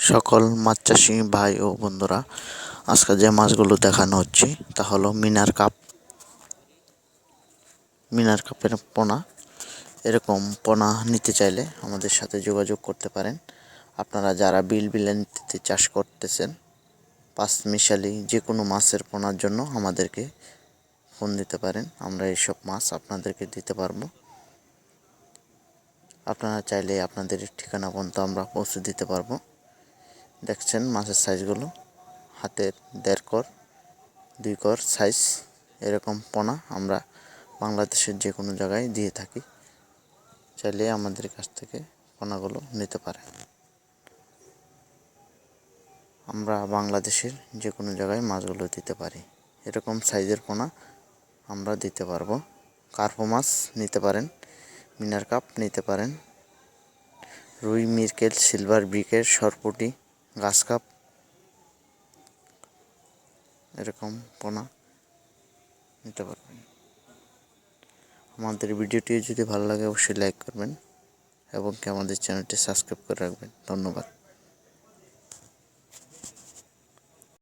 সকল মাছ চাষি ভাই ও বন্ধুরা, আজকে যে মাছগুলো দেখানো হচ্ছে, তা হলো মিনার কাপ। মিনার কাপের পোনা। এরকম পোনা নিতে চাইলে আমাদের সাথে যোগাযোগ করতে পারেন। আপনারা যারা বিল বিলেন্তিতে চাষ করতেছেন, পাঁচ মিশালি যে কোনো মাছের পোনার জন্য আমাদেরকে ফোন দিতে পারেন। আমরা এইসব মাছ আপনাদেরকে দিতে পারব। আপনারা চাইলে আপনাদের ঠিকানা পর্যন্ত আমরা পৌঁছে দিতে পারব। দেখছেন মাছের সাইজগুলো। হাতের দেড় কর, দুই কর সাইজ এরকম পোনা আমরা বাংলাদেশের যে কোনো জায়গায় দিয়ে থাকি। চাইলে আমাদের কাছ থেকে পোনাগুলো নিতে পারে আমরা বাংলাদেশের যে কোনো জায়গায় মাছগুলো দিতে পারি। এরকম সাইজের পোনা আমরা দিতে পারব। কার্পো মাছ নিতে পারেন, মিনার কাপ নিতে পারেন, রুই, মিরকেল, সিলভার, ব্রিকের, সরপুটি গাছ কাপ। এরকম পোনা। নিতে পারবেন। আমাদের ভিডিওটি যদি ভালো লাগে, অবশ্যই লাইক করবেন এবং কি আমাদের চ্যানেলটি সাবস্ক্রাইব করে রাখবেন। ধন্যবাদ।